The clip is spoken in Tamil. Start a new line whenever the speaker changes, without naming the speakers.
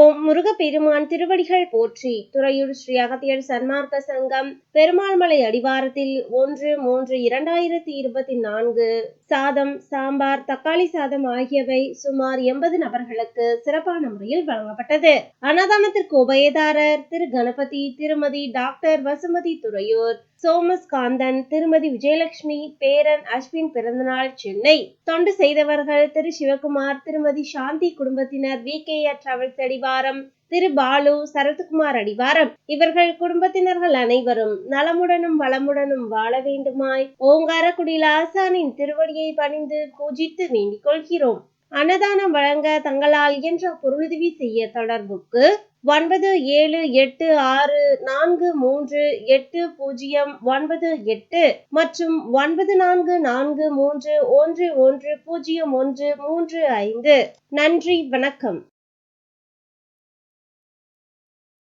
ஓம் முருகப்பெருமான் திருவடிகள் போற்றி துறையூர் ஸ்ரீ அகத்தியர் சன்மார்க்க சங்கம் பெருமாள்மலை அடிவாரத்தில் ஒன்று மூன்று இரண்டாயிரத்தி இருபத்தி நான்கு. சாதம் சாம்பார் தக்காளி சாதம் ஆகியவை சுமார் எண்பது நபர்களுக்கு சிறப்பான முறையில் வழங்கப்பட்டது. அன்னதானத்திற்கு உபயதாரர் திரு கணபதி திருமதி டாக்டர் வசுமதி துறையூர் சோமஸ் காந்தன் திருமதி விஜயலட்சுமி பேரன் அஸ்வின் பிறந்தநாள் சென்னை. தொண்டு செய்தவர்கள் திரு சிவகுமார் திருமதி சாந்தி குடும்பத்தினர் வி கே டிராவல்ஸ் அடிவாரம் திரு பாலு சரத்குமார் அடிவாரம். இவர்கள் குடும்பத்தினர்கள் அனைவரும் நலமுடனும் வளமுடனும் வாழ வேண்டுமாய் ஓங்காரக்குடியில் ஆசானின் திருவடியை பணிந்து பூஜித்து வேண்டிக் கொள்கிறோம். அன்னதானம் வழங்க தங்களால் இயன்ற பொருளுதவி செய்ய தொடர்புக்கு ஒன்பது ஏழு எட்டு ஆறு நான்கு மூன்று எட்டு பூஜ்ஜியம் ஒன்பது எட்டு மற்றும் ஒன்பது நான்கு நான்கு மூன்று ஒன்று ஒன்று பூஜ்ஜியம் ஒன்று மூன்று ஐந்து. நன்றி வணக்கம்.